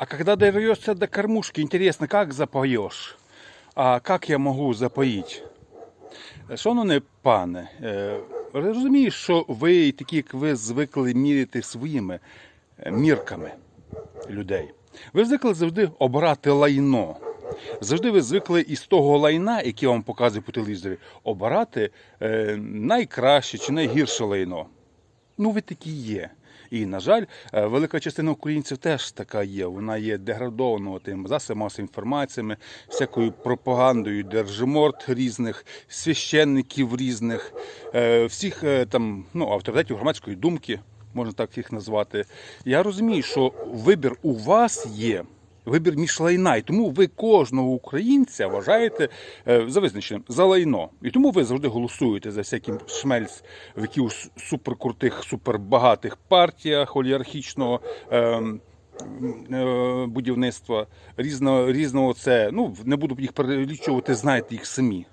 А когда дойдешься до кормушки, интересно, как запоешь? А как я можу запоїть? Шановне пане, е, розумію, що ви, такі як ви, звикли міряти своїми е, мірками людей. Ви звикли завжди обирати лайно. Завжди ви звикли із того лайна, яке вам показую по телевізорі, обирати е, найкраще чи найгірше лайно. Ну, ви такі є. І, на жаль, е, велика частина українців теж така є. Вона є деградованою тим засобами інформаціями, всякою пропагандою держиморд різних, священників різних, е, всіх е, там ну, авторитетів громадської думки, можна так їх назвати. Я розумію, що вибір у вас є. Вибір між лайна, і тому ви кожного українця вважаєте е, за визначенням за лайно. І тому ви завжди голосуєте за всяким шмельц в якихось суперкрутих, супербагатих партіях олігархічного е, е, будівництва. Різного, різного це, ну не буду їх перелічувати, знаєте їх самі.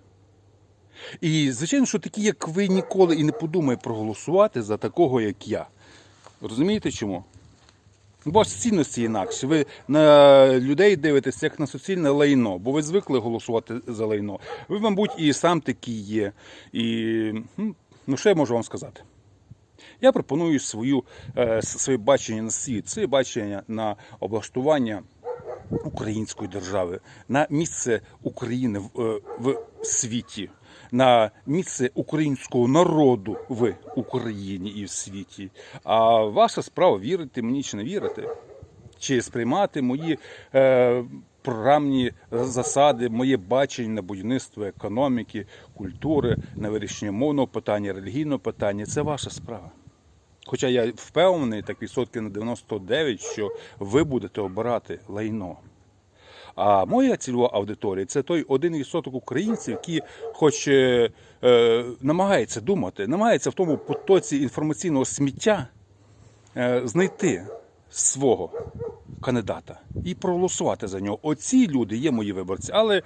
І звичайно, що такі, як ви, ніколи і не подумає проголосувати за такого, як я. Розумієте чому? Бо ж цінності інакші. Ви на людей дивитеся як на суцільне лайно, бо ви звикли голосувати за лайно. Ви, мабуть, і сам такий є. І ну, ну що я можу вам сказати? Я пропоную свою, е, своє бачення на світ, своє бачення на облаштування української держави, на місце України в, е, в світі, на місце українського народу в Україні і в світі. А ваша справа вірити мені чи не вірити, чи сприймати мої е, програмні засади, моє бачення на будівництво економіки, культури, на вирішення мовного питання, релігійного питання це ваша справа. Хоча я впевнений, так відсотків на 99, що ви будете обирати лайно. А моя цільова аудиторія це той 1% українців, які хоч е, е, намагається думати, намагається в тому потоці інформаційного сміття е, знайти свого кандидата і проголосувати за нього. Оці люди є мої виборці, але,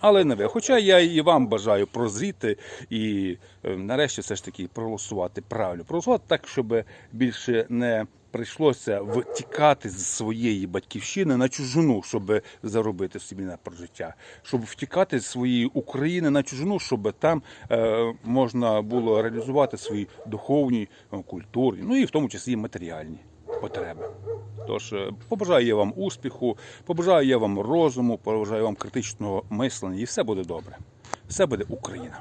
але не ви. Хоча я і вам бажаю прозріти і е, нарешті все ж таки проголосувати правильно. Проголосувати так, щоб більше не прийшлося втікати з своєї батьківщини на чужину, щоб заробити собі на прожиття, щоб втікати з своєї України на чужину, щоб там е, можна було реалізувати свої духовні, е, культурні, ну і в тому числі матеріальні потреби. Тож е, побажаю я вам успіху, побажаю я вам розуму, побажаю вам критичного мислення, і все буде добре. Все буде Україна.